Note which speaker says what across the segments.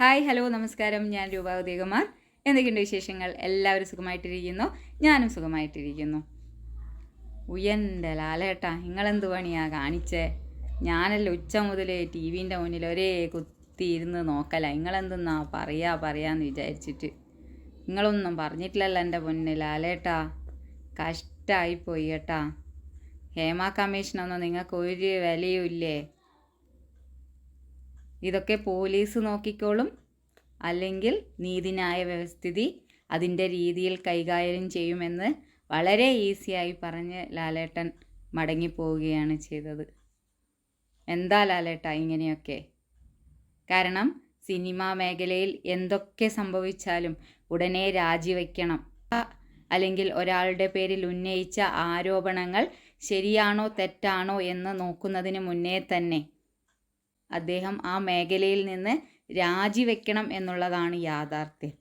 Speaker 1: Hi hello നമസ്കാരം. ഞാൻ രൂപ ഉദയകുമാർ. എന്തൊക്കെയുണ്ട് വിശേഷങ്ങൾ? എല്ലാവരും സുഖമായിട്ടിരിക്കുന്നു? ഞാനും സുഖമായിട്ടിരിക്കുന്നു. ഉയന്റെ ലാലേട്ടാ നിങ്ങളെന്ത് പണിയാ കാണിച്ചേ? ഞാനല്ല ഉച്ച മുതൽ ടി വിന്റെ മുന്നിൽ ഒരേ കുത്തി ഇരുന്ന് നോക്കല. നിങ്ങളെന്തെന്നാ പറയാ പറയാന്ന് വിചാരിച്ചിട്ട്. നിങ്ങളൊന്നും പറഞ്ഞിട്ടില്ലല്ലോ എന്റെ മുന്നിൽ ലാലേട്ടാ. കഷ്ടമായിപ്പോയി കേട്ടാ. ഹേമ കമ്മീഷനൊന്നും നിങ്ങൾക്ക് ഒരു വിലയും ഇല്ലേ ഇതൊക്കെ പോലീസ് നോക്കിക്കോളും. അല്ലെങ്കിൽ നീതിന്യായ വ്യവസ്ഥിതി അതിന്റെ രീതിയിൽ കൈകാര്യം ചെയ്യുമെന്ന് വളരെ ഈസിയായി പറഞ്ഞ് ലാലേട്ടൻ മടങ്ങിപ്പോവുകയാണ് ചെയ്തത്. എന്താ ലാലേട്ട ഇങ്ങനെയൊക്കെ? കാരണം സിനിമാ മേഖലയിൽ എന്തൊക്കെ സംഭവിച്ചാലും ഉടനെ രാജിവെക്കണം. അല്ലെങ്കിൽ ഒരാളുടെ പേരിൽ ഉന്നയിച്ച ആരോപണങ്ങൾ ശരിയാണോ തെറ്റാണോ എന്ന് നോക്കുന്നതിന് മുന്നേ തന്നെ അദ്ദേഹം ആ മേഖലയിൽ നിന്ന് രാജിവെക്കണം എന്നുള്ളതാണ് യാഥാർത്ഥ്യം.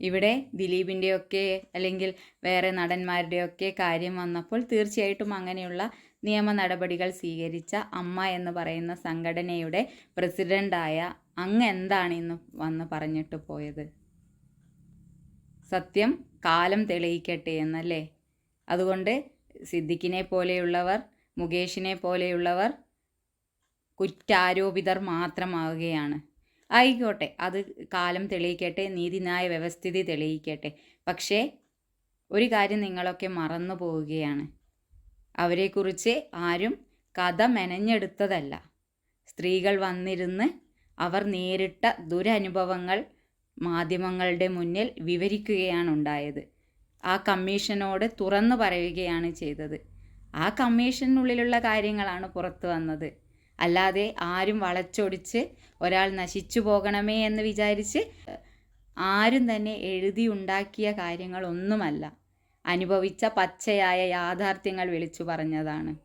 Speaker 1: ഇവിടെ ദിലീപിന്റെയൊക്കെ അല്ലെങ്കിൽ വേറെ നടന്മാരുടെയൊക്കെ കാര്യം വന്നപ്പോൾ തീർച്ചയായിട്ടും അങ്ങനെയുള്ള നിയമ നടപടികൾ സ്വീകരിച്ച അമ്മ എന്ന് പറയുന്ന സംഘടനയുടെ പ്രസിഡന്റായ അങ്ങ് എന്താണ് ഇന്ന് വന്ന് പറഞ്ഞിട്ട് പോയത്? സത്യം കാലം തെളിയിക്കട്ടെ എന്നല്ലേ? അതുകൊണ്ട് സിദ്ദിഖിനെ പോലെയുള്ളവർ മുകേഷിനെ പോലെയുള്ളവർ കുറ്റാരോപിതർ മാത്രമാവുകയാണ്. ആയിക്കോട്ടെ അത് കാലം തെളിയിക്കട്ടെ നീതിന്യായ വ്യവസ്ഥിതി തെളിയിക്കട്ടെ. പക്ഷേ ഒരു കാര്യം നിങ്ങളൊക്കെ മറന്നു പോവുകയാണ്. അവരെക്കുറിച്ച് ആരും കഥ മെനഞ്ഞെടുത്തതല്ല. സ്ത്രീകൾ വന്നിരുന്ന് അവർ നേരിട്ട ദുരനുഭവങ്ങൾ മാധ്യമങ്ങളുടെ മുന്നിൽ വിവരിക്കുകയാണ് ഉണ്ടായത്. ആ കമ്മീഷനോട് തുറന്നു പറയുകയാണ് ചെയ്തത്. ആ കമ്മീഷനുള്ളിലുള്ള കാര്യങ്ങളാണ് പുറത്തു വന്നത്. അല്ലാതെ ആരും വളച്ചൊടിച്ച് ഒരാൾ നശിച്ചു പോകണമേ എന്ന് വിചാരിച്ച് ആരും തന്നെ എഴുതി ഉണ്ടാക്കിയ കാര്യങ്ങളൊന്നുമല്ല. അനുഭവിച്ച പച്ചയായ യാഥാർത്ഥ്യങ്ങൾ വിളിച്ചു പറഞ്ഞതാണ്.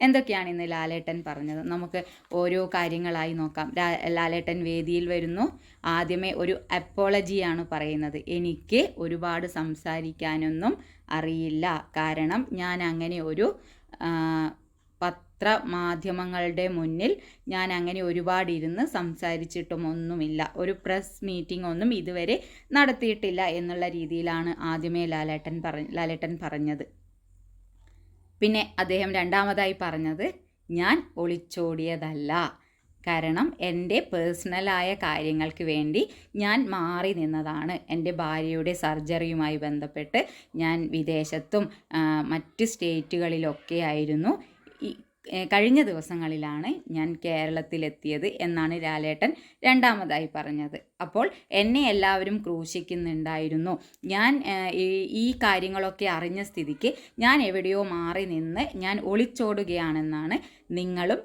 Speaker 1: എന്തൊക്കെയാണ് ഇന്ന് ലാലേട്ടൻ പറഞ്ഞത്? നമുക്ക് ഓരോ കാര്യങ്ങളായി നോക്കാം. ലാലേട്ടൻ വേദിയിൽ വരുന്നു. ആദ്യമേ ഒരു അപ്പോളജിയാണ് പറയുന്നത്. എനിക്ക് ഒരുപാട് സംസാരിക്കാനൊന്നും അറിയില്ല. കാരണം ഞാൻ അങ്ങനെ ഒരു പത്രമാധ്യമങ്ങളുടെ മുന്നിൽ ഞാൻ അങ്ങനെ ഒരുപാട് ഇരുന്ന് സംസാരിച്ചിട്ടും ഒന്നുമില്ല. ഒരു പ്രസ് മീറ്റിംഗ് ഒന്നും ഇതുവരെ നടത്തിയിട്ടില്ല എന്നുള്ള രീതിയിലാണ് ആദ്യമേ ലാലേട്ടൻ പറഞ്ഞ ലാലേട്ടൻ പറഞ്ഞത്. പിന്നെ അദ്ദേഹം രണ്ടാമതായി പറഞ്ഞത് ഞാൻ ഒളിച്ചോടിയതല്ല. കാരണം എന്റെ പേഴ്സണലായ കാര്യങ്ങൾക്ക് വേണ്ടി ഞാൻ മാറി നിന്നതാണ്. എന്റെ ഭാര്യയുടെ സർജറിയുമായി ബന്ധപ്പെട്ട് ഞാൻ വിദേശത്തും മറ്റ് സ്റ്റേറ്റുകളിലൊക്കെ ആയിരുന്നു. കഴിഞ്ഞ ദിവസങ്ങളിലാണ് ഞാൻ കേരളത്തിലെത്തിയത് എന്നാണ് ലാലേട്ടൻ രണ്ടാമതായി പറഞ്ഞത്. അപ്പോൾ എന്നെ എല്ലാവരും ക്രൂശിക്കുന്നുണ്ടായിരുന്നു. ഞാൻ ഈ കാര്യങ്ങളൊക്കെ അറിഞ്ഞ സ്ഥിതിക്ക് ഞാൻ എവിടെയോ മാറി നിന്ന് ഞാൻ ഒളിച്ചോടുകയാണെന്നാണ് നിങ്ങളും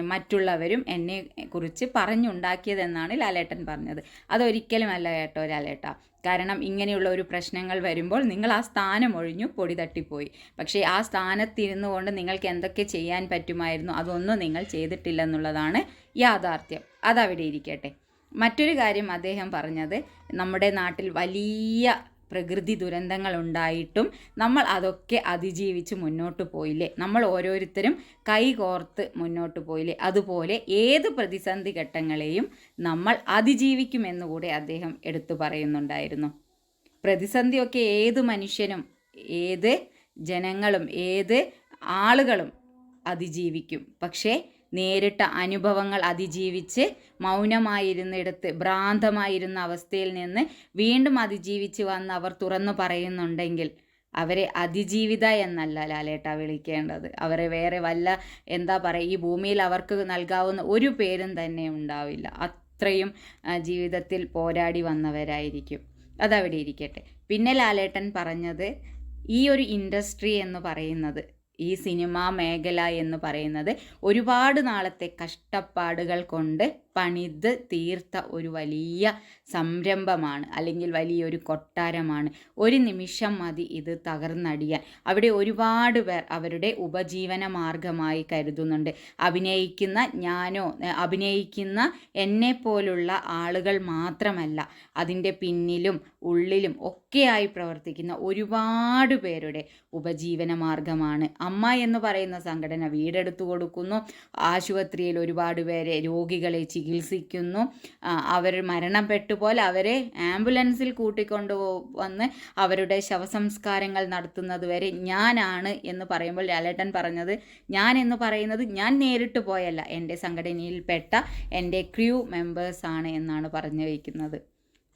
Speaker 1: മറ്റുള്ളവരും എന്നെ കുറിച്ച് പറഞ്ഞുണ്ടാക്കിയതെന്നാണ് ലാലേട്ടൻ പറഞ്ഞത്. അതൊരിക്കലും അല്ല കേട്ടോ ലാലേട്ട. കാരണം ഇങ്ങനെയുള്ള ഒരു പ്രശ്നങ്ങൾ വരുമ്പോൾ നിങ്ങൾ ആ സ്ഥാനം ഒഴിഞ്ഞു പൊടി തട്ടിപ്പോയി. പക്ഷേ ആ സ്ഥാനത്തിരുന്നു കൊണ്ട് നിങ്ങൾക്ക് എന്തൊക്കെ ചെയ്യാൻ പറ്റുമായിരുന്നു അതൊന്നും നിങ്ങൾ ചെയ്തിട്ടില്ലെന്നുള്ളതാണ് യാഥാർത്ഥ്യം. അതവിടെ ഇരിക്കട്ടെ. മറ്റൊരു കാര്യം അദ്ദേഹം പറഞ്ഞത് നമ്മുടെ നാട്ടിൽ വലിയ പ്രകൃതി ദുരന്തങ്ങൾ ഉണ്ടായിട്ടും നമ്മൾ അതൊക്കെ അതിജീവിച്ച് മുന്നോട്ട് പോയില്ലേ? നമ്മൾ ഓരോരുത്തരും കൈകോർത്ത് മുന്നോട്ട് പോയില്ലേ? അതുപോലെ ഏത് പ്രതിസന്ധി ഘട്ടങ്ങളെയും നമ്മൾ അതിജീവിക്കുമെന്നുകൂടെ അദ്ദേഹം എടുത്തു പറയുന്നുണ്ടായിരുന്നു. പ്രതിസന്ധിയൊക്കെ ഏത് മനുഷ്യനും ഏത് ജനങ്ങളും ഏത് ആളുകളും അതിജീവിക്കും. പക്ഷേ നേരിട്ട അനുഭവങ്ങൾ അതിജീവിച്ച് മൗനമായിരുന്നിടത്ത് ഭ്രാന്തമായിരുന്ന അവസ്ഥയിൽ നിന്ന് വീണ്ടും അതിജീവിച്ച് വന്ന് അവർ തുറന്നു പറയുന്നുണ്ടെങ്കിൽ അവരെ അതിജീവിത എന്നല്ല ലാലേട്ട വിളിക്കേണ്ടത്. അവരെ വേറെ വല്ല എന്താ പറയുക ഈ ഭൂമിയിൽ അവർക്ക് നൽകാവുന്ന ഒരു പേരും തന്നെ ഉണ്ടാവില്ല. അത്രയും ജീവിതത്തിൽ പോരാടി വന്നവരായിരിക്കും. അതവിടെ ഇരിക്കട്ടെ. പിന്നെ ലാലേട്ടൻ പറഞ്ഞത് ഈ ഒരു ഇൻഡസ്ട്രി എന്ന് പറയുന്നത് ഈ സിനിമാ മേഖല എന്ന് പറയുന്നത് ഒരുപാട് നാളത്തെ കഷ്ടപ്പാടുകൾ കൊണ്ട് പണിത് തീർത്ത ഒരു വലിയ സംരംഭമാണ് അല്ലെങ്കിൽ വലിയൊരു കൊട്ടാരമാണ്. ഒരു നിമിഷം മതി ഇത് തകർന്നടിയാൻ. അവിടെ ഒരുപാട് പേർ അവരുടെ ഉപജീവന മാർഗമായി കരുതുന്നുണ്ട്. അഭിനയിക്കുന്ന ഞാനോ അഭിനയിക്കുന്ന എന്നെ പോലുള്ള ആളുകൾ മാത്രമല്ല അതിന്റെ പിന്നിലും ഉള്ളിലും ഒക്കെയായി പ്രവർത്തിക്കുന്ന ഒരുപാട് പേരുടെ ഉപജീവന മാർഗമാണ്. അമ്മ എന്ന് പറയുന്ന സംഘടന വീടെടുത്തു കൊടുക്കുന്നു. ആശുപത്രിയിൽ ഒരുപാട് പേരെ രോഗികളെ ചികിത്സ ചികിത്സിക്കുന്നു. അവർ മരണപ്പെട്ടു പോലെ അവരെ ആംബുലൻസിൽ കൂട്ടിക്കൊണ്ടു വന്ന് അവരുടെ ശവസംസ്കാരങ്ങൾ നടത്തുന്നത് വരെ ഞാനാണ് എന്ന് പറയുമ്പോൾ ലാലേട്ടൻ പറഞ്ഞത് ഞാൻ എന്ന് പറയുന്നത് ഞാൻ നേരിട്ട് പോയല്ല എന്റെ സംഘടനയിൽപ്പെട്ട എന്റെ ക്രൂ മെമ്പേഴ്സാണ് എന്നാണ് പറഞ്ഞു വയ്ക്കുന്നത്.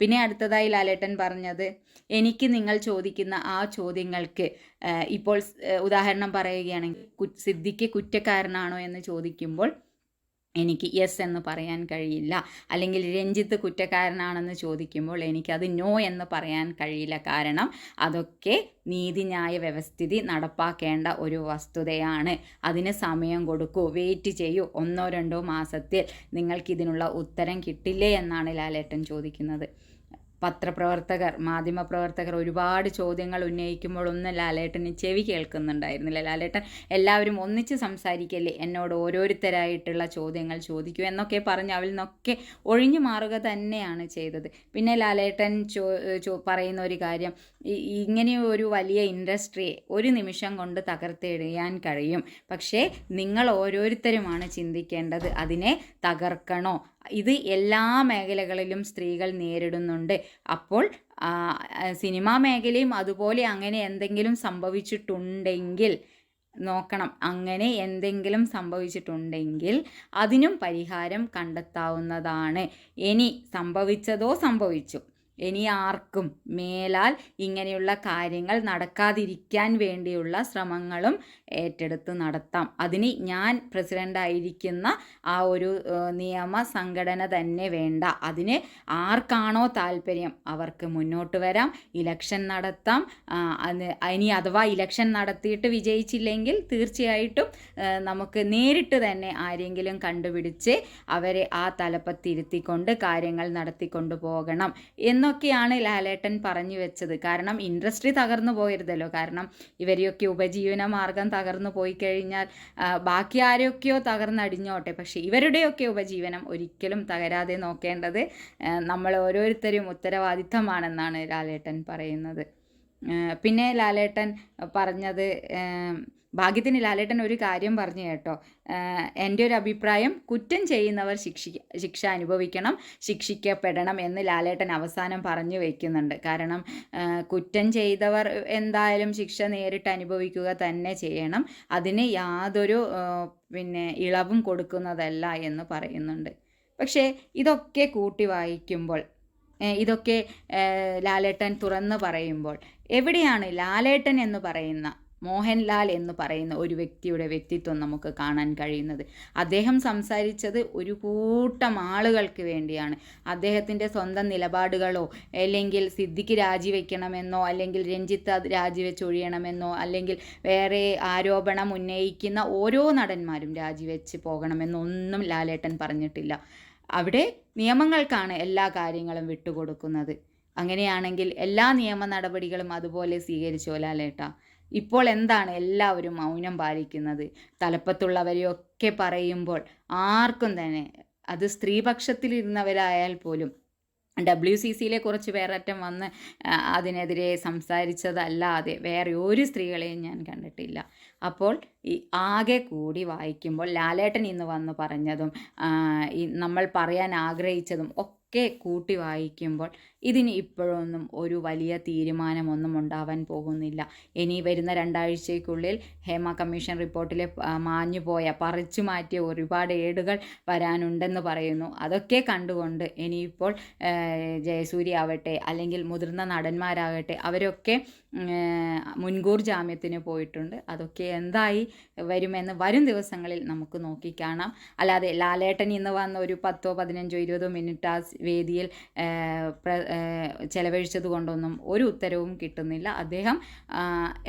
Speaker 1: പിന്നെ അടുത്തതായി ലാലേട്ടൻ പറഞ്ഞത് എനിക്ക് നിങ്ങൾ ചോദിക്കുന്ന ആ ചോദ്യങ്ങൾക്ക് ഇപ്പോൾ ഉദാഹരണം പറയുകയാണെങ്കിൽ സിദ്ധിക്ക് കുറ്റക്കാരനാണോ എന്ന് ചോദിക്കുമ്പോൾ എനിക്ക് യെസ് എന്ന് പറയാൻ കഴിയില്ല. അല്ലെങ്കിൽ രഞ്ജിത്ത് കുറ്റക്കാരനാണെന്ന് ചോദിക്കുമ്പോൾ എനിക്കത് നോ എന്ന് പറയാൻ കഴിയില്ല. കാരണം അതൊക്കെ നീതിന്യായ വ്യവസ്ഥിതി നടപ്പാക്കേണ്ട ഒരു വസ്തുതയാണ്. അതിന് സമയം കൊടുക്കൂ. വെയിറ്റ് ചെയ്യൂ. ഒന്നോ രണ്ടോ മാസത്തിൽ നിങ്ങൾക്കിതിനുള്ള ഉത്തരം കിട്ടില്ലേ എന്നാണ് ലാലേട്ടൻ ചോദിക്കുന്നത്. പത്രപ്രവർത്തകർ മാധ്യമപ്രവർത്തകർ ഒരുപാട് ചോദ്യങ്ങൾ ഉന്നയിക്കുമ്പോൾ ഒന്നും ലാലേട്ടന് ചെവി കേൾക്കുന്നുണ്ടായിരുന്നില്ല. ലാലേട്ടൻ എല്ലാവരും ഒന്നിച്ച് സംസാരിക്കല്ലേ? എന്നോട് ഓരോരുത്തരായിട്ടുള്ള ചോദ്യങ്ങൾ ചോദിക്കൂ എന്നൊക്കെ പറഞ്ഞ് അവരിൽ നിന്നൊക്കെ ഒഴിഞ്ഞു മാറുക തന്നെയാണ് ചെയ്തത്. പിന്നെ ലാലേട്ടൻ ചോ പറയുന്ന ഒരു കാര്യം ഇങ്ങനെ ഒരു വലിയ ഇൻഡസ്ട്രിയെ ഒരു നിമിഷം കൊണ്ട് തകർത്തെറിയാൻ കഴിയും. പക്ഷേ നിങ്ങൾ ഓരോരുത്തരുമാണ് ചിന്തിക്കേണ്ടത്. അതിനെ തകർക്കണോ? ഇത് എല്ലാ മേഖലകളിലും സ്ത്രീകൾ നേരിടുന്നുണ്ട്. അപ്പോൾ സിനിമാ മേഖലയും അതുപോലെ അങ്ങനെ എന്തെങ്കിലും സംഭവിച്ചിട്ടുണ്ടെങ്കിൽ നോക്കണം. അങ്ങനെ എന്തെങ്കിലും സംഭവിച്ചിട്ടുണ്ടെങ്കിൽ അതിനും പരിഹാരം കണ്ടെത്താവുന്നതാണ്. ഇനി സംഭവിച്ചതോ സംഭവിച്ചു. ഇനി ആർക്കും മേലാൽ ഇങ്ങനെയുള്ള കാര്യങ്ങൾ നടക്കാതിരിക്കാൻ വേണ്ടിയുള്ള ശ്രമങ്ങളും ഏറ്റെടുത്ത് നടത്താം. അതിന് ഞാൻ പ്രസിഡന്റായിരിക്കുന്ന ആ ഒരു നിയമ സംഘടന തന്നെ വേണ്ട. അതിന് ആർക്കാണോ താല്പര്യം അവർക്ക് മുന്നോട്ട് വരാം ഇലക്ഷൻ നടത്താം. ഇനി അഥവാ ഇലക്ഷൻ നടത്തിയിട്ട് വിജയിച്ചില്ലെങ്കിൽ തീർച്ചയായിട്ടും നമുക്ക് നേരിട്ട് തന്നെ ആരെങ്കിലും കണ്ടുപിടിച്ച് അവരെ ആ തലപ്പത്തിരുത്തിക്കൊണ്ട് കാര്യങ്ങൾ നടത്തിക്കൊണ്ടു പോകണം എന്ന് എന്നൊക്കെയാണ് ലാലേട്ടൻ പറഞ്ഞു വെച്ചത്. കാരണം ഇൻഡസ്ട്രി തകർന്നു പോയിരുതല്ലോ കാരണം ഇവരെയൊക്കെ ഉപജീവന മാർഗം തകർന്നു പോയി കഴിഞ്ഞാൽ ബാക്കി ആരൊക്കെയോ തകർന്നടിഞ്ഞോട്ടെ. പക്ഷേ ഇവരുടെയൊക്കെ ഉപജീവനം ഒരിക്കലും തകരാതെ നോക്കേണ്ടത് നമ്മൾ ഓരോരുത്തരും ഉത്തരവാദിത്തമാണെന്നാണ് ലാലേട്ടൻ പറയുന്നത്. പിന്നെ ലാലേട്ടൻ പറഞ്ഞത് ഭാഗ്യത്തിന് ലാലേട്ടൻ ഒരു കാര്യം പറഞ്ഞു കേട്ടോ. എന്റെ ഒരു അഭിപ്രായം കുറ്റം ചെയ്യുന്നവർ ശിക്ഷി ശിക്ഷ അനുഭവിക്കണം ശിക്ഷിക്കപ്പെടണം എന്ന് ലാലേട്ടൻ അവസാനം പറഞ്ഞു വയ്ക്കുന്നുണ്ട് കാരണം കുറ്റം ചെയ്തവർ എന്തായാലും ശിക്ഷ നേരിട്ട് അനുഭവിക്കുക തന്നെ ചെയ്യണം. അതിന് യാതൊരു പിന്നെ ഇളവും കൊടുക്കുന്നതല്ല എന്ന് പറയുന്നുണ്ട്. പക്ഷേ ഇതൊക്കെ കൂട്ടി വായിക്കുമ്പോൾ ഇതൊക്കെ ലാലേട്ടൻ തുറന്നു പറയുമ്പോൾ എവിടെയാണ് ലാലേട്ടൻ എന്ന് പറയുന്ന മോഹൻലാൽ എന്ന് പറയുന്ന ഒരു വ്യക്തിയുടെ വ്യക്തിത്വം നമുക്ക് കാണാൻ കഴിയുന്നത്? അദ്ദേഹം സംസാരിച്ചത് ഒരു കൂട്ടം ആളുകൾക്ക് വേണ്ടിയാണ്. അദ്ദേഹത്തിന്റെ സ്വന്തം നിലപാടുകളോ അല്ലെങ്കിൽ സിദ്ധിക്ക് രാജിവെക്കണമെന്നോ അല്ലെങ്കിൽ രഞ്ജിത്ത് രാജിവെച്ചൊഴിയണമെന്നോ അല്ലെങ്കിൽ വേറെ ആരോപണം ഉന്നയിക്കുന്ന ഓരോ നടന്മാരും രാജിവെച്ച് പോകണമെന്നൊന്നും ലാലേട്ടൻ പറഞ്ഞിട്ടില്ല. അവിടെ നിയമങ്ങൾക്കാണ് എല്ലാ കാര്യങ്ങളും വിട്ടുകൊടുക്കുന്നത്. അങ്ങനെയാണെങ്കിൽ എല്ലാ നിയമ നടപടികളും അതുപോലെ സ്വീകരിച്ചോ ഇപ്പോൾ എന്താണ് എല്ലാവരും മൗനം പാലിക്കുന്നത്? തലപ്പത്തുള്ളവരെയൊക്കെ പറയുമ്പോൾ ആർക്കും തന്നെ അത് സ്ത്രീപക്ഷത്തിലിരുന്നവരായാൽ പോലും ഡബ്ല്യു സി സിയിലെ കുറച്ച് പേരറ്റം വന്ന് അതിനെതിരെ സംസാരിച്ചതല്ലാതെ വേറെ ഒരു സ്ത്രീകളെയും ഞാൻ കണ്ടിട്ടില്ല. അപ്പോൾ ഈ ആകെ കൂടി വായിക്കുമ്പോൾ ലാലേട്ടൻ ഇന്ന് വന്ന് പറഞ്ഞതും നമ്മൾ പറയാൻ ആഗ്രഹിച്ചതും ഒക്കെ കൂട്ടി വായിക്കുമ്പോൾ ഇതിന് ഇപ്പോഴൊന്നും ഒരു വലിയ തീരുമാനമൊന്നും ഉണ്ടാവാൻ പോകുന്നില്ല. ഇനി വരുന്ന രണ്ടാഴ്ചയ്ക്കുള്ളിൽ ഹേമ കമ്മീഷൻ റിപ്പോർട്ടിലെ മാഞ്ഞുപോയ പറിച്ചു മാറ്റിയ ഒരുപാട് ഏടുകൾ വരാനുണ്ടെന്ന് പറയുന്നു. അതൊക്കെ കണ്ടുകൊണ്ട് ഇനിയിപ്പോൾ ജയസൂര്യ ആവട്ടെ അല്ലെങ്കിൽ മുതിർന്ന നടന്മാരാകട്ടെ അവരൊക്കെ മുൻകൂർ ജാമ്യത്തിന് പോയിട്ടുണ്ട്. അതൊക്കെ എന്തായി വരുമെന്ന് വരും ദിവസങ്ങളിൽ നമുക്ക് നോക്കിക്കാണാം. അല്ലാതെ ലാലേട്ടൻ ഇന്ന് വന്ന ഒരു പത്തോ പതിനഞ്ചോ ഇരുപതോ മിനിറ്റ് ആ വേദിയിൽ ചെലവഴിച്ചത് കൊണ്ടൊന്നും ഒരു ഉത്തരവും കിട്ടുന്നില്ല. അദ്ദേഹം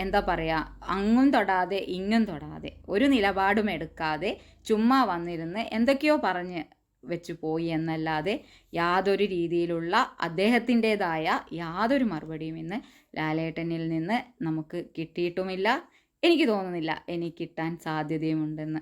Speaker 1: എന്താ പറയുക അങ്ങും തൊടാതെ ഇങ്ങും തൊടാതെ ഒരു നിലപാടും എടുക്കാതെ ചുമ്മാ വന്നിരുന്ന് എന്തൊക്കെയോ പറഞ്ഞ് വെച്ച് പോയി എന്നല്ലാതെ യാതൊരു രീതിയിലുള്ള അദ്ദേഹത്തിന്റെതായ യാതൊരു മറുപടിയും ഇന്ന് ലാലേട്ടനിൽ നിന്ന് നമുക്ക് കിട്ടിയിട്ടുമില്ല. എനിക്ക് തോന്നുന്നില്ല എനിക്ക് കിട്ടാൻ സാധ്യതയുമുണ്ടെന്ന്.